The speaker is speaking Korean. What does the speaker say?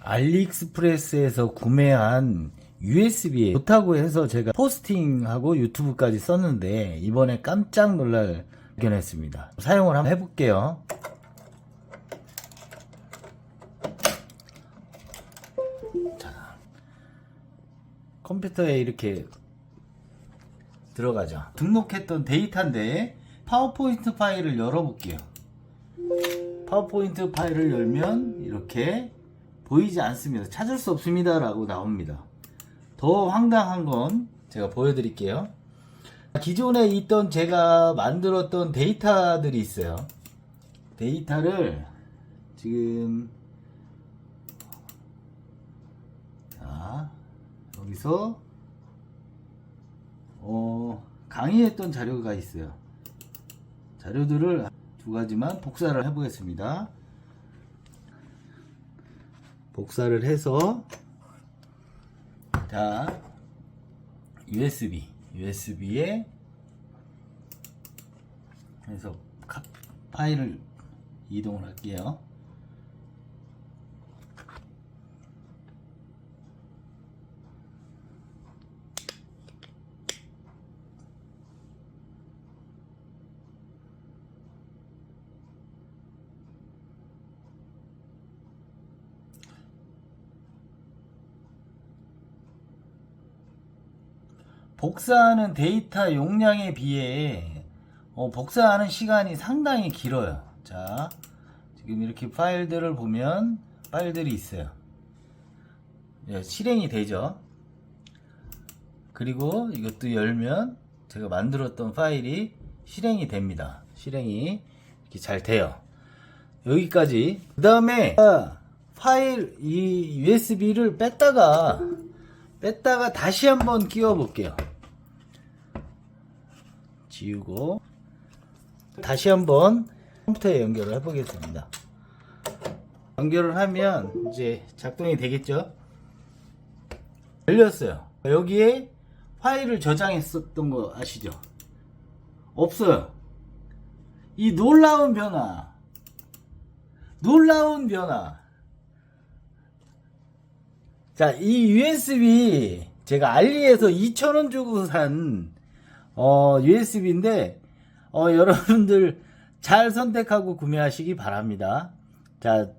알리익스프레스에서 구매한 USB 좋다고 해서 제가 포스팅하고 유튜브까지 썼는데 이번에 깜짝 놀랄 발견했습니다. 사용을 한번 해볼게요. 자, 컴퓨터에 이렇게 들어가죠. 등록했던 데이터인데 파워포인트 파일을 열어볼게요. 파워포인트 파일을 열면 이렇게 보이지 않습니다. 찾을 수 없습니다. 라고 나옵니다. 더 황당한 건 제가 보여드릴게요. 기존에 있던 제가 만들었던 데이터들이 있어요. 데이터를 지금 자 여기서 어, 강의했던 자료가 있어요. 자료들을 두 가지만 복사를 해보겠습니다. 복사를 해서 자 USB USB에 해서 카- 파일을 이동을 할게요. 복사하는 데이터 용량에 비해 어, 복사하는 시간이 상당히 길어요. 자, 지금 이렇게 파일들을 보면 파일들이 있어요. 예, 실행이 되죠. 그리고 이것도 열면 제가 만들었던 파일이 실행이 됩니다. 실행이 이렇게 잘 돼요. 여기까지. 그 다음에 파일 이 USB를 뺐다가 뺐다가 다시 한번 끼워 볼게요. 지우고 다시 한번 컴퓨터에 연결을 해 보겠습니다. 연결을 하면 이제 작동이 되겠죠? 열렸어요. 여기에 파일을 저장했었던 거 아시죠? 없어요. 이 놀라운 변화. 놀라운 변화. 자, 이 USB 제가 알리에서 2,000원 주고 산 어, USB인데 어, 여러분들 잘 선택하고 구매하시기 바랍니다. 자,